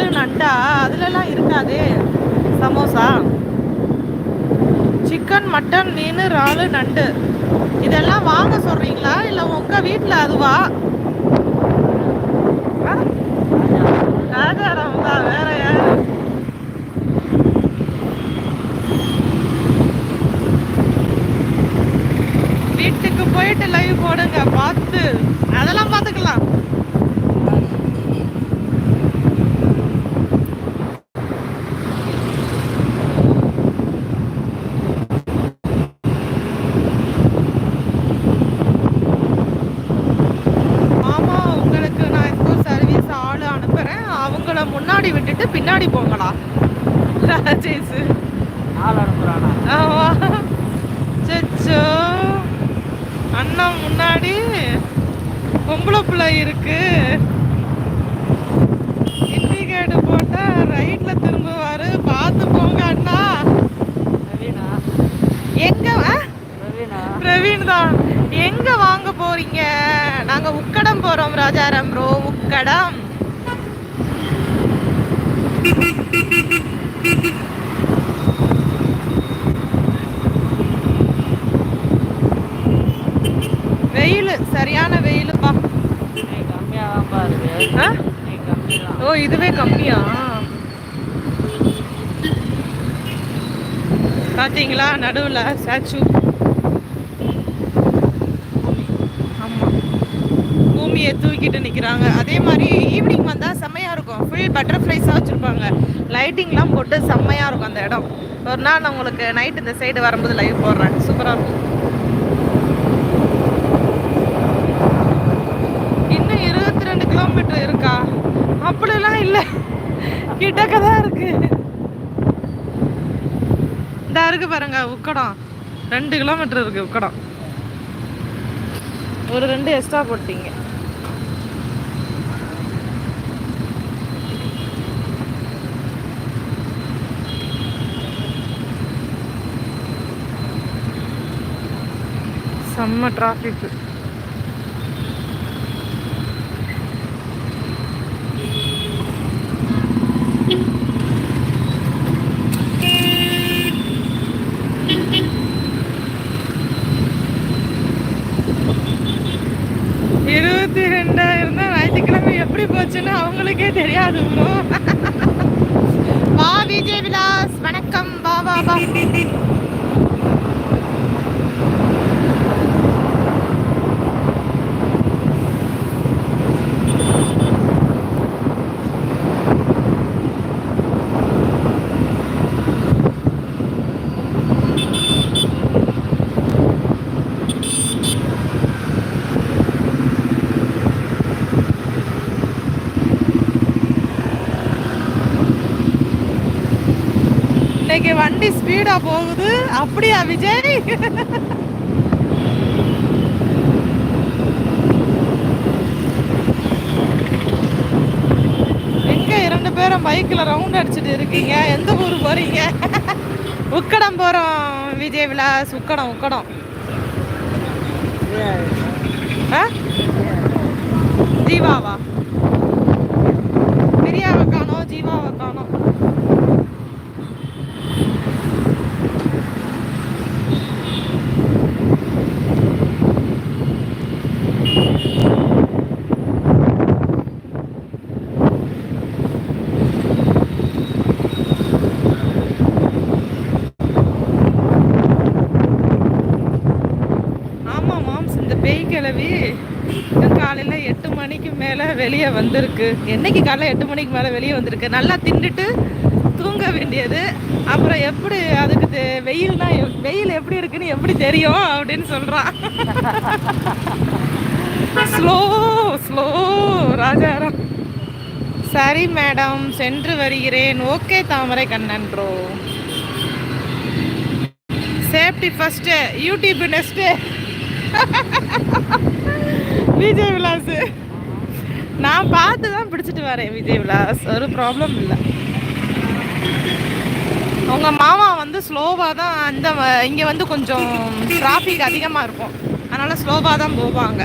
இறாலு நண்டா அதுலலாம் இருக்காதே. சமோசா. சிக்கன் மட்டன் மீன் இறாலு நண்டு. இதெல்லாம் வாங்க சொல்றீங்களா? இல்லை உங்கள் வீட்டில் அதுவா? ராஜாராம் தான் வேற வீட்டுக்கு போயிட்டு லைவ் போடுங்க பார்த்து அதெல்லாம் பார்த்துக்கலாம் மாமா உங்களுக்கு நான் இப்போ சர்வீஸ் ஆள் அனுப்புறேன் அவங்கள முன்னாடி விட்டுட்டு பின்னாடி போங்களா ராஜேஷ் ஆள் அனுப்புறானா ஆமா. சச்சோ. அண்ணா முன்னாடி பொம்பளை பிள்ளை இருக்கு. இண்டிகேட் போட்டா ரைட்ல திரும்புவாரு. பார்த்து போங்க அண்ணா. ரவீனா எங்க பிரவீன் தான். எங்க வாங்க போறீங்க? நாங்க உக்கடம் போறோம் ராஜாராம் ப்ரோ உக்கடம். வெயில் சரியான வெயிலுப்பா கம்மியாக ஓ இதுவே கம்மியா? பாத்தீங்களா நடுவுல ஸ்டாச்சு ஆமா அப்படியே தூக்கிட்டு நிற்கிறாங்க அதே மாதிரி ஈவினிங் வந்தால் செம்மையா இருக்கும். ஃபுல் பட்டர்ஃப்ளைஸாக வச்சுருப்பாங்க. லைட்டிங்லாம் போட்டு செம்மையாக இருக்கும் அந்த இடம். ஒரு நாள் நான் உங்களுக்கு நைட் இந்த சைடு வரும்போது லைவ் போடுறேன். சூப்பராக இருக்கும். இன்னும் இருபத்தி ரெண்டு கிலோமீட்டர் இருக்கா? அப்படிலாம் இல்லை. கிட்டக்க தான் இருக்கு. இந்த இருக்கு பாருங்க உக்கடம். ரெண்டு கிலோமீட்டர் இருக்கு உக்கடம். ஒரு ரெண்டு எக்ஸ்ட்ரா போட்டீங்க. செம்ம டிராஃபிக் இருபத்தி ரெண்டாயிரம் தான் ஞாயிற்றுக்கிழமை எப்படி போச்சுன்னு அவங்களுக்கே தெரியாது ப்ரோ வா விஜய் விலாஸ் வணக்கம் வா வா வா இன்னைக்கு வண்டி ஸ்பீடா போகுது. அப்படியா விஜய்? எங்க இரண்டு பேரும் பைக்ல ரவுண்ட் அடிச்சிட்டு இருக்கீங்க? எந்த ஊர் போறீங்க? உக்கடம் போறோம் விஜய் விலாஸ். உக்கடம் உக்கடம். ஜீவாவா? பிரியாவை காணோம் ஜீவாவை காணோம் ஆமா மாம்ஸ் இந்த பேய் காலையில எட்டு மணிக்கு மேல வெளியே வந்திருக்கு. என்னைக்கு காலைல எட்டு மணிக்கு மேல வெளியே வந்திருக்கு? நல்லா தின்னுட்டு தூங்க வேண்டியது. அப்புறம் எப்படி அதுக்கு தெ- வெயில்னா எப்- வெயில் எப்படி இருக்குன்னு எப்படி தெரியும் அப்படின்னு சொல்றான் ஸ்லோ ஸ்லோ ராஜாராம் சரி மேடம் சென்று வருகிறேன். Okay Thamarai Kannan bro safety first YouTube next Vijay Vilas. நான் பார்த்து தான் பிடிச்சிட்டு வரேன் விஜய் விலாஸ். ஒரு ப்ராப்ளம் இல்லை. உங்கள் மாமா வந்து ஸ்லோவாக தான் அந்த இங்கே வந்து கொஞ்சம் டிராஃபிக் அதிகமாக இருக்கும். அதனால் ஸ்லோவாக தான் போவாங்க.